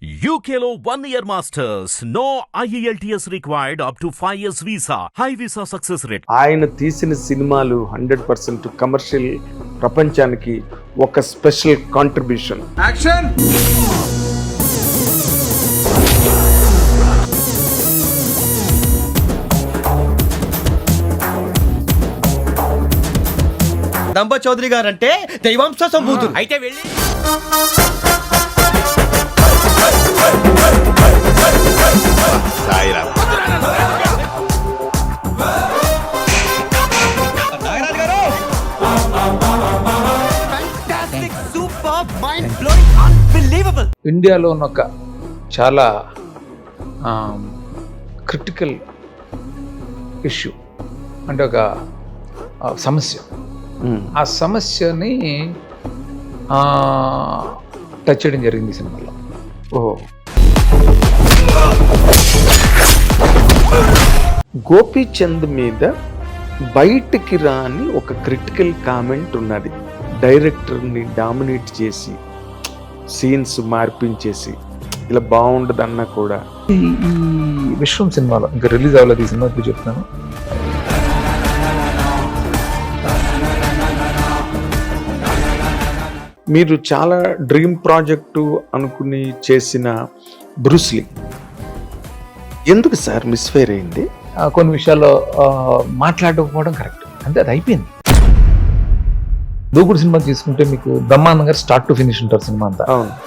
One year masters. No E IELTS required up to 5 years visa. High visa success rate. ఆయన తీసిన సినిమాలు hundred percent commercial ప్రపంచానికి ఒక special contribution action దంబ చౌదరి గారు అంటే దైవాంశ సంభూతుడు అయితే వెళ్ళి ఇండియాలో ఉన్న ఒక చాలా క్రిటికల్ ఇష్యూ అంటే ఒక సమస్య. ఆ సమస్యని టచ్ చేయడం జరిగింది ఈ సినిమాలో. ఓ గోపీచంద్ మీద బయటికి రాని ఒక క్రిటికల్ కామెంట్ ఉన్నది. డైరెక్టర్ని డామినేట్ చేసి సీన్స్ మార్పించేసి ఇలా బాగుండదన్నా కూడా. ఈ విశ్వం సినిమాలో ఇంకా రిలీజ్ అవ్వలేదు ఈ సినిమా చెప్తాను మీరు చాలా డ్రీమ్ ప్రాజెక్టు అనుకుని చేసిన బ్రూస్లీ ఎందుకు సార్ మిస్ఫైర్ అయింది? కొన్ని విషయాల్లో మాట్లాడకపోవడం కరెక్ట్. అంతే అది అయిపోయింది. దూకుడు సినిమా తీసుకుంటే మీకు బ్రహ్మాండంగా స్టార్ట్ టు ఫినిష్ ఉంటారు సినిమా అంతా.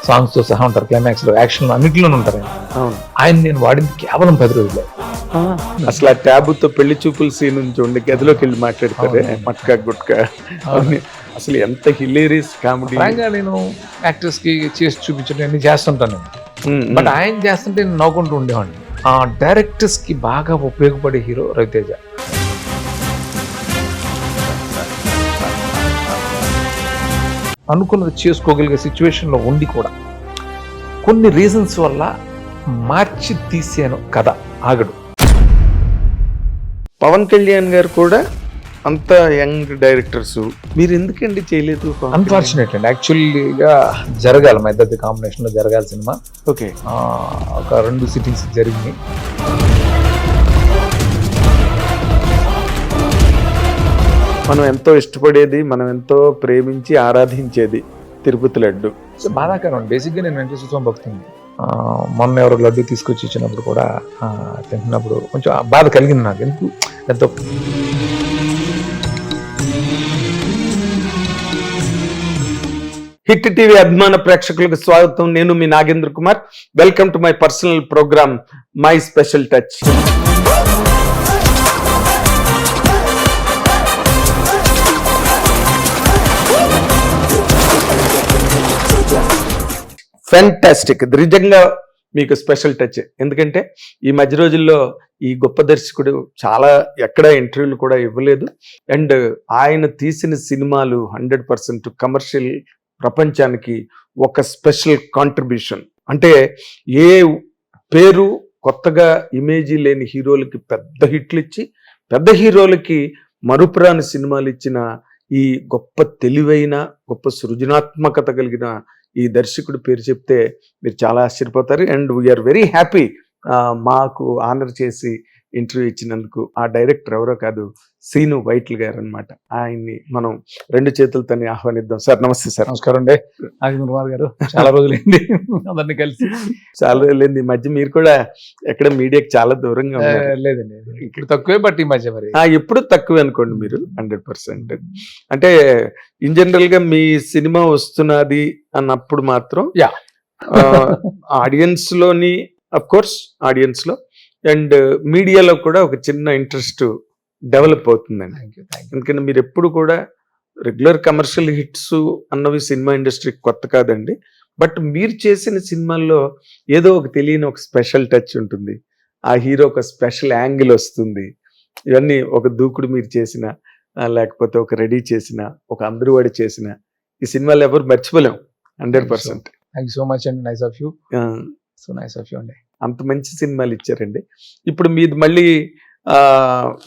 సాంగ్స్తో సహా ఉంటారు క్లైమాక్స్లో యాక్షన్లో అన్నింటిలోనూ ఉంటారు ఆయన. నేను వాడింది కేవలం పది రోజులే. అసలు ఆ ట్యాబుతో పెళ్ళి చూపుల సీన్ నుంచి ఉండి గదిలోకి వెళ్ళి మాట్లాడతారే. మట్కా గుట్కా. అసలు ఎంత హిలేరియస్ కామెడీ. నేను యాక్టర్స్కి చేసి చూపించడం అన్ని చేస్తుంటాను నేను. బట్ ఆయన చేస్తుంటే నేను నవ్వుకుంటూ ఉండేవాడిని. ఆ డైరెక్టర్స్కి బాగా ఉపయోగపడే హీరో రవితేజ. అనుకున్నది చేసుకోగలిగే సిచ్యువేషన్లో ఉండి కూడా కొన్ని రీజన్స్ వల్ల మార్చి తీసాను కథ ఆగడు. పవన్ కళ్యాణ్ గారు కూడా అంత యంగ్ డైరెక్టర్స్. మీరు ఎందుకండి చేయలేదు? అన్ఫార్చునేట్ అండి. యాక్చువల్గా జరగాలి. మా ఇద్దరి కాంబినేషన్లో జరగాలి సినిమా. ఓకే. ఒక రెండు సిట్టింగ్స్ జరిగినాయి. మనం ఎంతో ఇష్టపడేది మనం ఎంతో ప్రేమించి ఆరాధించేది తిరుపతి లడ్డు. సో బాధాకరం బేసిక్గా నేను వెంకటేశ్వర స్వామి భక్తుని మొన్న ఎవరో లడ్డు తీసుకొచ్చి ఇచ్చినప్పుడు కూడా తింటున్నప్పుడు కొంచెం బాధ కలిగింది నాకు. ఎందుకు? ఎంతో హిట్ టీవీ అభిమాన ప్రేక్షకులకు స్వాగతం. నేను మీ Nagendra Kumar. Welcome to my personal program my special touch fantastic ఇది నిజంగా మీకు స్పెషల్ టచ్ ఎందుకంటే ఈ మధ్య రోజుల్లో ఈ గొప్ప దర్శకుడు చాలా ఎక్కడ ఇంటర్వ్యూలు కూడా ఇవ్వలేదు. అండ్ ఆయన తీసిన సినిమాలు హండ్రెడ్ పర్సెంట్ కమర్షియల్ ప్రపంచానికి ఒక స్పెషల్ కాంట్రిబ్యూషన్. అంటే ఏ పేరు కొత్తగా ఇమేజీ లేని హీరోలకి పెద్ద హిట్లు ఇచ్చి పెద్ద హీరోలకి మరుపురాని సినిమాలు ఇచ్చిన ఈ గొప్ప తెలివైన గొప్ప సృజనాత్మకత కలిగిన ఈ దర్శకుడు పేరు చెప్తే మీరు చాలా ఆశ్చర్యపోతారు. అండ్ వీఆర్ వెరీ హ్యాపీ మాకు ఆనర్ చేసి ఇంటర్వ్యూ ఇచ్చినందుకు ఆ డైరెక్టర్ ఎవరో కాదు సీను వైట్ల్ గారు అనమాట ఆయన్ని మనం రెండు చేతులతోనే ఆహ్వానిద్దాం. సార్ నమస్తే సార్. నమస్కారం అండి. కుమార్ గారు చాలా రోజులైంది అందరినీ కలిసి. చాలా రోజులైంది. ఈ మధ్య మీరు కూడా ఎక్కడ మీడియాకి చాలా దూరంగా లేదండి. ఇప్పుడు తక్కువే బట్ ఈ మధ్య మరి. ఆ, ఎప్పుడు తక్కువ అనుకోండి మీరు హండ్రెడ్ పర్సెంట్. అంటే ఇన్ జనరల్గా మీ సినిమా వస్తున్నది అన్నప్పుడు మాత్రం Yeah. ఆడియన్స్లోని అఫ్ కోర్స్ ఆడియన్స్లో అండ్ మీడియాలో కూడా ఒక చిన్న ఇంట్రెస్ట్ డెవలప్ అవుతుందండి. ఎందుకంటే మీరు ఎప్పుడు కూడా రెగ్యులర్ కమర్షియల్ హిట్స్ అన్నవి సినిమా ఇండస్ట్రీకి కొత్త కాదండి. బట్ మీరు చేసిన సినిమాల్లో ఏదో ఒక తెలియని ఒక స్పెషల్ టచ్ ఉంటుంది. ఆ హీరో ఒక స్పెషల్ యాంగిల్ వస్తుంది. ఇవన్నీ ఒక దూకుడు మీరు చేసిన లేకపోతే ఒక రెడీ చేసిన ఒక అందరూ వాడి చేసిన ఈ సినిమాలు ఎవరు మర్చిపోలేం. Hundred percent. Thank you so much అండి nice of you so nice of you అండి అంత మంచి సినిమాలు ఇచ్చారండి. ఇప్పుడు మీది మళ్ళీ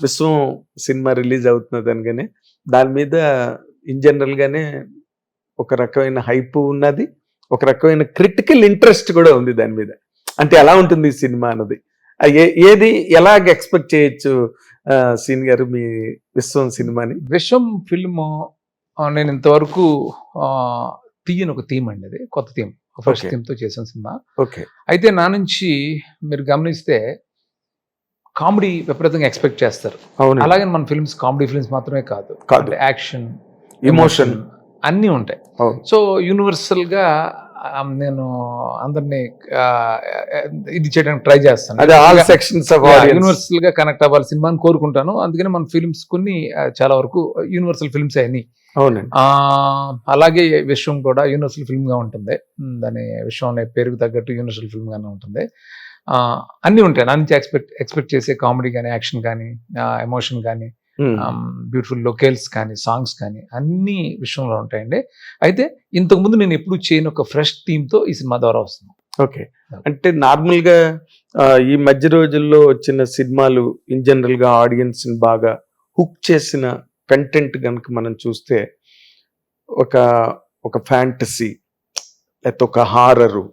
విశ్వం సినిమా రిలీజ్ అవుతున్నది అనగానే దాని మీద ఇన్ జనరల్గానే ఒక రకమైన హైప్ ఉన్నది. ఒక రకమైన క్రిటికల్ ఇంట్రెస్ట్ కూడా ఉంది దాని మీద. అంటే ఎలా ఉంటుంది ఈ సినిమా అన్నది. ఏ- ఏది ఎలాగ ఎక్స్పెక్ట్ చేయొచ్చు సీన్ గారు మీ విశ్వం సినిమాని? విశ్వం ఫిల్మ్ నేను ఇంతవరకు తీయని ఒక థీమ్ అండి అది కొత్త థీమ్. First Okay. థీమ్తో చేసిన సినిమా. ఓకే. అయితే నా నుంచి మీరు గమనిస్తే కామెడీ విపరీతంగా ఎక్స్పెక్ట్ చేస్తారు. అలాగే మన ఫిల్మ్స్ కామెడీ ఫిల్మ్స్ మాత్రమే కాదు. యాక్షన్ ఎమోషన్ అన్నీ ఉంటాయి. సో యూనివర్సల్గా ఆ, నేను అందరినీ ఇది చేయడానికి ట్రై చేస్తాను. అదే ఆల్ సెక్షన్స్ ఆఫ్ యూనివర్సల్గా కనెక్ట్ అవ్వాలి సినిమాని కోరుకుంటాను. అందుకని మన ఫిల్మ్స్ కొన్ని చాలా వరకు యూనివర్సల్ ఫిల్మ్స్ అయ్యి అలాగే విశ్వం కూడా యూనివర్సల్ ఫిల్మ్గా ఉంటుంది. దాని విశ్వం అనే పేరుకు తగ్గట్టు యూనివర్సల్ ఫిల్మ్ గానే ఉంటుంది. ఆ, అన్నీ ఉంటాయి. నా నుంచి ఎక్స్పెక్ట్ ఎక్స్పెక్ట్ చేసే కామెడీ కానీ యాక్షన్ కానీ ఎమోషన్ కానీ. బ్యూటిఫుల్ లొకేల్స్ కానీ సాంగ్స్ కానీ అన్ని విషయంలో ఉంటాయండి. అయితే ఇంతకు ముందు నేను ఎప్పుడు చేయని ఒక ఫ్రెష్తో ఈ సినిమా ద్వారా వస్తున్నాను ఓకే. అంటే నార్మల్గా ఆ, ఈ మధ్య రోజుల్లో వచ్చిన సినిమాలు ఇన్ జనరల్గా ఆడియన్స్ని బాగా హుక్ చేసిన కంటెంట్ కనుక మనం చూస్తే ఒక ఒక ఫ్యాంటసీ లేకపోతే ఒక హారరు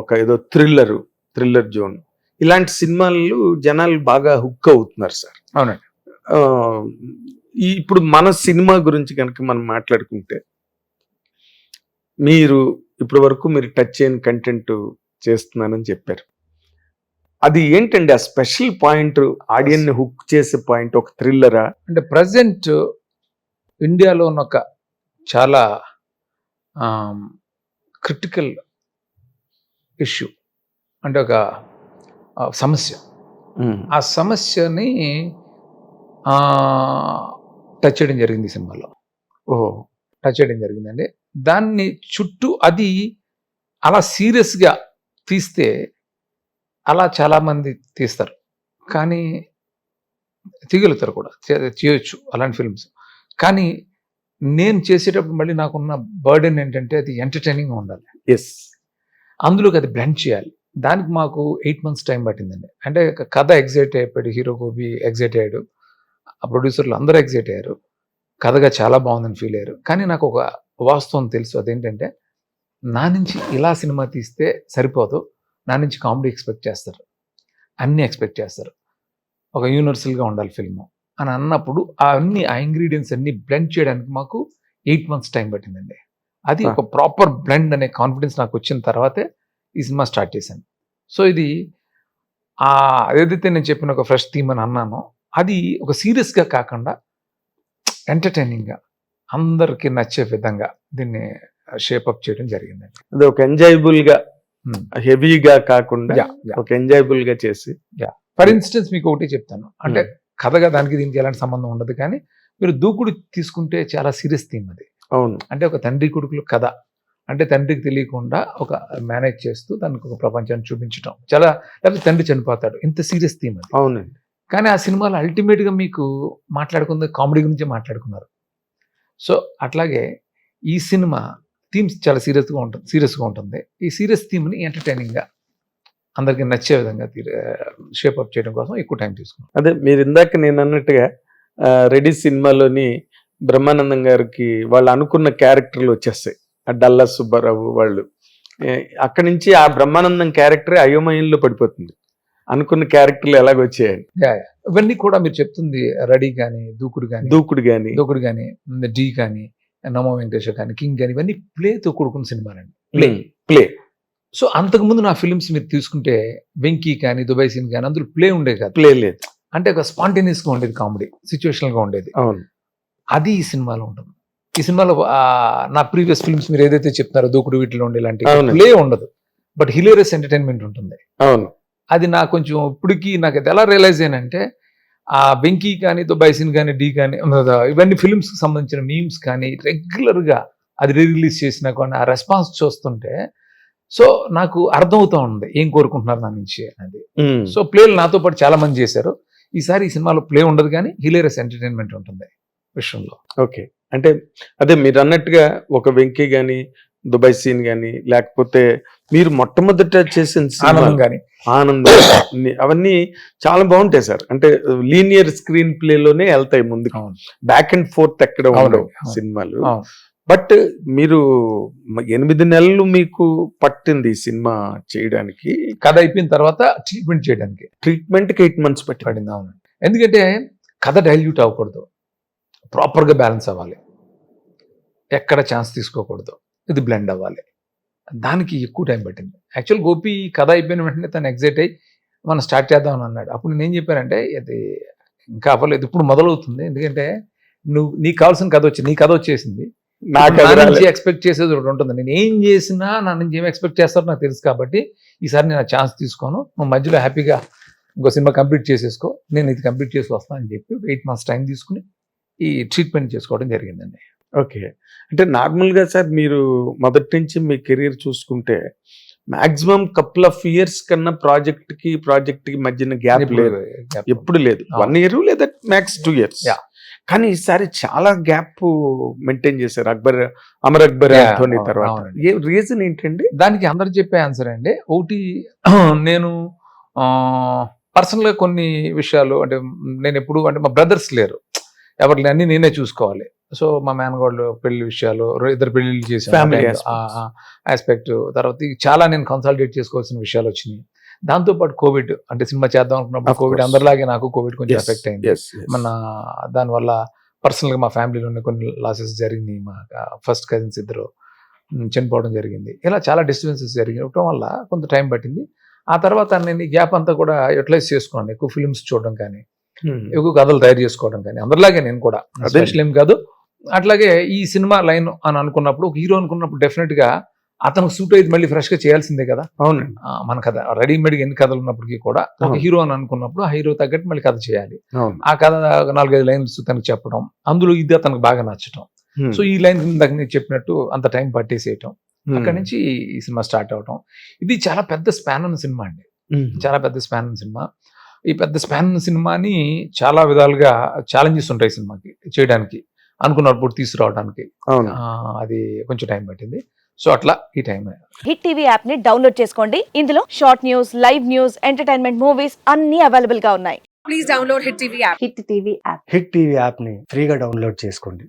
ఒక ఏదో థ్రిల్లరు థ్రిల్లర్ జోన్. ఇలాంటి సినిమాలు జనాలు బాగా హుక్ అవుతున్నారు సార్. అవునండి. ఇప్పుడు మన సినిమా గురించి కనుక మనం మాట్లాడుకుంటే మీరు ఇప్పటి వరకు మీరు టచ్ చేయని కంటెంట్ చేస్తున్నానని చెప్పారు. అది ఏంటండి? ఆ స్పెషల్ పాయింట్ ఆడియన్ని హుక్ చేసే పాయింట్ ఒక థ్రిల్లరా అంటే ప్రజెంట్ ఇండియాలో ఉన్న ఒక చాలా క్రిటికల్ ఇష్యూ అంటే ఒక సమస్య. ఆ సమస్యని టచ్ చేయడం జరిగింది ఈ సినిమాలో. ఓహో టచ్ చేయడం జరిగిందండి. దాన్ని చుట్టూ అది అలా సీరియస్గా తీస్తే అలా చాలామంది తీస్తారు. కానీ తీయగలుగుతారు కూడా. చేయొచ్చు అలాంటి ఫిల్మ్స్. కానీ నేను చేసేటప్పుడు మళ్ళీ నాకున్న బర్డెన్ ఏంటంటే అది ఎంటర్టైనింగ్గా ఉండాలి. ఎస్ అందులోకి అది బ్లెండ్ చేయాలి. దానికి మాకు ఎయిట్ మంత్స్ టైం పట్టిందండి. అంటే కథ ఎగ్జైట్ అయిపోయాడు హీరో గోపి ఎగ్జైట్ అయ్యాడు. ఆ ప్రొడ్యూసర్లు అందరూ ఎగ్జైట్ అయ్యారు. కథగా చాలా బాగుందని ఫీల్ అయ్యారు. కానీ నాకు ఒక వాస్తవం తెలుసు. అదేంటంటే నా నుంచి ఇలా సినిమా తీస్తే సరిపోదు. నా నుంచి కామెడీ ఎక్స్పెక్ట్ చేస్తారు. అన్నీ ఎక్స్పెక్ట్ చేస్తారు. ఒక యూనివర్సల్గా ఉండాలి ఫిల్మ్ అని అన్నప్పుడు ఆ అన్ని ఆ ఇంగ్రీడియంట్స్ అన్ని బ్లెండ్ చేయడానికి మాకు ఎయిట్ మంత్స్ టైం పట్టిందండి. అది ఒక ప్రాపర్ బ్లెండ్ అనే కాన్ఫిడెన్స్ నాకు వచ్చిన తర్వాతే ఈ సినిమా స్టార్ట్ చేశాను. సో ఇది ఆ ఏదైతే నేను చెప్పిన ఒక ఫ్రెష్ థీమ్ అని అన్నానో. అది ఒక సీరియస్గా కాకుండా ఎంటర్టైనింగ్గా అందరికి నచ్చే విధంగా దీన్ని షేపప్ చేయడం జరిగిందండి. అది ఒక ఎంజాయబుల్గా Hmm. హెవీగా కాకుండా ఒక ఎంజాయబుల్గా చేసి ఫర్ ఇన్స్టెన్స్ మీకు ఒకటి చెప్తాను. అంటే కథగా దానికి దీనికి ఎలాంటి సంబంధం ఉండదు కానీ మీరు దూకుడు తీసుకుంటే చాలా సీరియస్ థీమ్ అది. అవును. అంటే ఒక తండ్రి కొడుకుల కథ. అంటే తండ్రికి తెలియకుండా ఒక మేనేజ్ చేస్తూ దానికి ఒక ప్రపంచాన్ని చూపించడం చాలా లేకపోతే తండ్రి చనిపోతాడు. ఇంత సీరియస్ థీమ్ అది. అవునండి. కానీ ఆ సినిమాలో అల్టిమేట్గా మీకు మాట్లాడుకుంది కామెడీ గురించి మాట్లాడుకున్నారు. సో అట్లాగే ఈ సినిమా థీమ్స్ చాలా సీరియస్గా ఉంటుంది సీరియస్గా ఉంటుంది. ఈ సీరియస్ థీమ్ని ఎంటర్టైనింగ్గా అందరికీ నచ్చే విధంగా షేప్ అప్ చేయడం కోసం ఎక్కువ టైం తీసుకున్నాం. అదే మీరు ఇందాక నేను అన్నట్టుగా రెడీ సినిమాలోని బ్రహ్మానందం గారికి వాళ్ళు అనుకున్న క్యారెక్టర్లు వచ్చేస్తాయి. ఆ డల్లా సుబ్బారావు వాళ్ళు. అక్కడి నుంచి ఆ బ్రహ్మానందం క్యారెక్టరే అయోమయంలో పడిపోతుంది. అనుకున్న క్యారెక్టర్లు ఎలాగొచ్చాయండి ఇవన్నీ కూడా మీరు చెప్తుంది రెడీ కానీ దూకుడు కానీ దూకుడు గాని. దూకుడు కానీ డి కానీ నమో వెంకటేశ్వర కానీ కింగ్ కానీ ఇవన్నీ ప్లేతో కూడుకున్న సినిమాలండి. Play play. సో అంతకుముందు నా ఫిల్మ్స్ మీరు తీసుకుంటే వెంకీ కానీ దుబాయ్ సీన్ కానీ అందులో ప్లే ఉండేది కాదు. ప్లే లేదు. అంటే ఒక spontaneous గా ఉండేది కామెడీ గా ఉండేది. అవును. అది ఈ సినిమాలో ఉంటుంది. ఈ సినిమాలో నా ప్రీవియస్ ఫిల్మ్స్ మీరు ఏదైతే చెప్తున్నారో దూకుడు వీటిలో ఉండే ఇలాంటి. ప్లే ఉండదు. బట్ హిలేరియస్ ఎంటర్టైన్మెంట్ ఉంటుంది. అవును. అది నాకు కొంచెం ఇప్పటికి నాకు అది ఎలా రియలైజ్ అయ్యానంటే ఆ వెంకీ కానీ దుబాయ్ సీన్ కానీ డి కానీ ఇవన్నీ ఫిల్మ్స్కి సంబంధించిన మీమ్స్ కానీ రెగ్యులర్గా అది రిలీజ్ చేసినా కానీ ఆ రెస్పాన్స్ చూస్తుంటే సో నాకు అర్థమవుతా ఉంది ఏం కోరుకుంటున్నారు నా నుంచి అనేది. ఉమ్. సో ప్లేలు నాతో పాటు చాలా మంది చేశారు. ఈసారి ఈ సినిమాలో ప్లే ఉండదు కానీ హిలేరియస్ ఎంటర్టైన్మెంట్ ఉంటుంది విషయంలో. ఓకే. అంటే అదే మీరు అన్నట్టుగా ఒక వెంకీ గాని దుబాయ్ సీన్ గాని లేకపోతే మీరు మొట్టమొదట చేసిన ఆనందం సినిమా కానీ ఆనందం అవన్నీ చాలా బాగుంటాయి సార్. అంటే లీనియర్ స్క్రీన్ ప్లే లోనే వెళ్తాయి ముందుకు. బ్యాక్ అండ్ ఫోర్త్ ఎక్కడ ఉండవు. సినిమాలు. బట్ మీరు ఎనిమిది నెలలు మీకు పట్టింది ఈ సినిమా చేయడానికి. కథ అయిపోయిన తర్వాత ట్రీట్మెంట్ చేయడానికి. ట్రీట్మెంట్కి ఎయిట్ మంత్స్ పట్టింది. పడింది అవును. ఎందుకంటే కథ డైల్యూట్ అవ్వకూడదు. ప్రాపర్గా బ్యాలెన్స్ అవ్వాలి. ఎక్కడ ఛాన్స్ తీసుకోకూడదు. ఇది బ్లెండ్ అవ్వాలి. దానికి ఎక్కువ టైం పట్టింది. యాక్చువల్ గోపి కథ అయిపోయిన వెంటనే తను ఎగ్జైట్ అయ్యి మనం స్టార్ట్ చేద్దాం అని అన్నాడు. అప్పుడు నేను ఏం చెప్పానంటే ఇది ఇంకా అవ్వలేదు. ఇప్పుడు మొదలవుతుంది. ఎందుకంటే నువ్వు నీకు కావాల్సిన కథ వచ్చింది నీ కథ వచ్చేసింది. నా అది. నుంచి ఎక్స్పెక్ట్ చేసేది ఒకటి ఉంటుంది. నేను ఏం చేసినా నా నుంచి ఏం ఎక్స్పెక్ట్ చేస్తారో నాకు తెలుసు కాబట్టి ఈసారి నేను ఆ ఛాన్స్ తీసుకోను. నువ్వు మధ్యలో హ్యాపీగా ఇంకో సినిమా కంప్లీట్ చేసేసుకో. నేను ఇది కంప్లీట్ చేసి వస్తాను అని చెప్పి ఎయిట్ మంత్స్ టైం తీసుకుని ఈ ట్రీట్మెంట్ చేసుకోవడం జరిగిందండి. ఓకే. అంటే నార్మల్గా సార్ మీరు మొదటి నుంచి మీ కెరీర్ చూసుకుంటే మాక్సిమం కపుల్ ఆఫ్ ఇయర్స్ కన్నా ప్రాజెక్ట్కి ప్రాజెక్ట్కి మధ్యన గ్యాప్ లేదు. ఎప్పుడు లేదు. వన్ ఇయర్ లేదా మ్యాక్స్ టూ ఇయర్స్. కానీ ఈసారి చాలా గ్యాప్ మెయింటైన్ చేశారు అక్బర్ అమర్ అక్బర్ అవును, తర్వాత. ఏ రీజన్ ఏంటండి? దానికి అందరు చెప్పే ఆన్సర్ అండి. ఒకటి నేను పర్సనల్గా కొన్ని విషయాలు అంటే నేను ఎప్పుడు అంటే మా బ్రదర్స్ లేరు. ఎవరి అన్ని నేనే చూసుకోవాలి. సో మా మేనగోళ్ళు పెళ్ళి విషయాలు ఇద్దరు పెళ్ళిళ్ళు aspects. ఆస్పెక్ట్ తర్వాత చాలా నేను కన్సల్టేట్ చేసుకోవాల్సిన విషయాలు వచ్చినాయి. దాంతో పాటు కోవిడ్ అంటే సినిమా చేద్దాం అనుకున్నప్పుడు కోవిడ్. అందరిలాగే నాకు కోవిడ్ కొంచెం ఎఫెక్ట్ అయింది. మన దానివల్ల పర్సనల్గా మా ఫ్యామిలీలోనే కొన్ని లాసెస్ జరిగినాయి. మా ఫస్ట్ కజిన్స్ ఇద్దరు చనిపోవడం జరిగింది. ఇలా చాలా డిస్టర్బెన్సెస్ జరిగడం వల్ల కొంత టైం పట్టింది. ఆ తర్వాత నేను ఈ గ్యాప్ అంతా కూడా యూటిలైజ్ చేసుకున్నాను ఎక్కువ ఫిల్మ్స్ చూడడం కానీ Hmm. ఎక్కువ కథలు తయారు చేసుకోవడం కానీ అందరిలాగే నేను కూడా. స్పెషల్ ఏం కాదు. అట్లాగే ఈ సినిమా లైన్ అని అనుకున్నప్పుడు ఒక హీరో అనుకున్నప్పుడు డెఫినెట్గా అతనికి సూట్ అయితే మళ్ళీ ఫ్రెష్గా చేయాల్సిందే కదా. అవునండి. ఆ, మన కథ రెడీమేడ్ ఎన్ని కథలు ఉన్నప్పటికీ కూడా ఒక అవును. హీరో అని అనుకున్నప్పుడు ఆ హీరో తగ్గట్టు మళ్ళీ కథ చేయాలి. అవును. ఆ కథ నాలుగైదు లైన్స్ తనకు చెప్పడం అందులో ఇది అతనికి బాగా నచ్చటం. సో ఈ లైన్ ఇందాక నేను చెప్పినట్టు అంత టైం పట్టేసేయటం. అక్కడి నుంచి ఈ సినిమా స్టార్ట్ అవటం. ఇది చాలా పెద్ద స్పాన్ ఉన్న సినిమా అండి. చాలా పెద్ద స్పాన్ ఉన్న సినిమా. ఈ పెద్ద స్పాన్ సినిమాని చాలా విధాలుగా ఛాలెంజెస్ ఉంటాయి సినిమాకి చేయడానికి. అనుకున్నప్పుడు తీసుకురావడానికి. అది కొంచెం టైం పట్టింది. సో అట్లా ఈ టైం హిట్ టీవీ యాప్ని డౌన్లోడ్ చేసుకోండి. ఇందులో short news live news entertainment movies అన్ని అవైలబుల్గా ఉన్నాయి. Please download Hit TV app. Hit TV app hit TV యాప్ని ఫ్రీగా డౌన్లోడ్ చేసుకోండి.